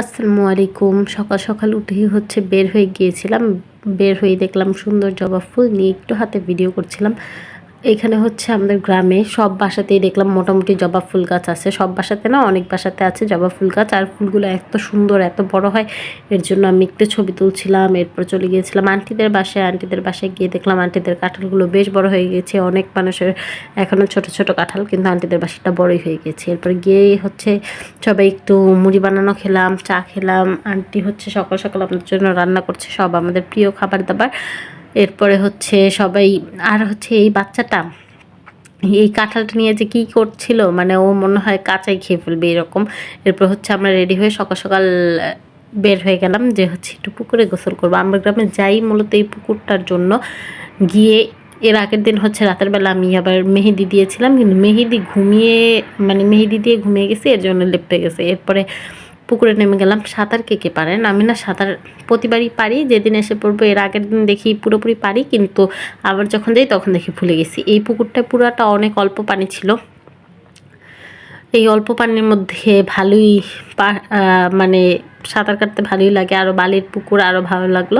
আসসালামু আলাইকুম। সকাল সকাল উঠেই হচ্ছে বের হয়ে গিয়েছিলাম। বের হয়ে দেখলাম সুন্দর জবা ফুল নিয়ে একটু হাতে ভিডিও করছিলাম। এখানে হচ্ছে আমাদের গ্রামে সব বাসাতেই দেখলাম মোটামুটি জবা ফুল গাছ আছে। সব বাসাতে না, অনেক বাসাতে আছে জবা ফুল গাছ আর ফুলগুলো এত সুন্দর, এত বড় হয়। এর জন্য আমি একটু ছবি তুলছিলাম, এরপর চলে গিয়েছিলাম আন্টিদের বাসায়। আন্টিদের বাসায় গিয়ে দেখলাম আন্টিদের কাঁঠালগুলো বেশ বড় হয়ে গেছে। অনেক মানুষের এখনও ছোট ছোট কাঁঠাল, কিন্তু আন্টিদের বাসাটা বড়ই হয়ে গেছে। এরপর গিয়ে হচ্ছে সবাই একটু মুড়ি বানানো খেলাম, চা খেলাম। আন্টি হচ্ছে সকাল সকাল আপনাদের জন্য রান্না করছে সব আমাদের প্রিয় খাবার দাবার। এরপরে হচ্ছে সবাই, আর হচ্ছে এই বাচ্চাটা, এই কাঁঠালটা নিয়ে যে কী করছিল মানে ও মনে হয় কাঁচাই খেয়ে ফেলবে এরকম। এরপর হচ্ছে আমরা রেডি হয়ে সকাল সকাল বের হয়ে গেলাম যে হচ্ছে একটু পুকুরে গোসল করব। আমরা গ্রামে যাই মূলত এই পুকুরটার জন্য। গিয়ে এর আগের দিন হচ্ছে রাতের বেলা আমি আবার মেহেদি দিয়েছিলাম, কিন্তু মেহেদি ঘুমিয়ে মানে মেহেদি দিয়ে ঘুমিয়ে গেছে, এর জন্য লেপটে গেছে। এরপরে পুকুরে নেমে গেলাম, সাঁতার কে কে পারেন আমি না সাঁতার প্রতিবারই পারি, যেদিন এসে পড়ব এর আগের দিন দেখি পুরোপুরি পারি, কিন্তু আবার যখন যাই তখন দেখি ভুলে গেছি। এই পুকুরটা পুরাটা অনেক অল্প পানি ছিল। এই অল্প পানির মধ্যে ভালোই মানে সাঁতার কাটতে ভালোই লাগে আরও বালির পুকুর আরও ভালো লাগল।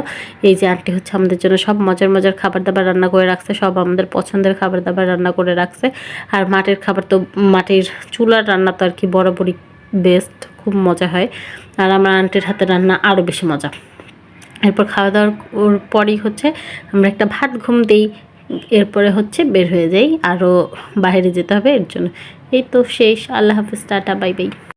এই যে আন্টি হচ্ছে আমাদের জন্য সব মজার মজার খাবার দাবার রান্না করে রাখছে, সব আমাদের পছন্দের খাবার দাবার রান্না করে রাখছে। আর মাটির খাবার তো মাটির চুলার রান্না তো আর কি বরাবরই বেস্ট খুব মজা হয়। আর আমার আন্টির হাতে রান্না আরও বেশি মজা। এরপর খাওয়া দাওয়ার পরই হচ্ছে আমরা একটা ভাত ঘুম দিই, এরপরে হচ্ছে বের হয়ে যাই। আরও বাইরে যেতে হবে, এর জন্য। এই তো শেষ। আল্লাহ হাফিজ, টাটা, বাই বাই।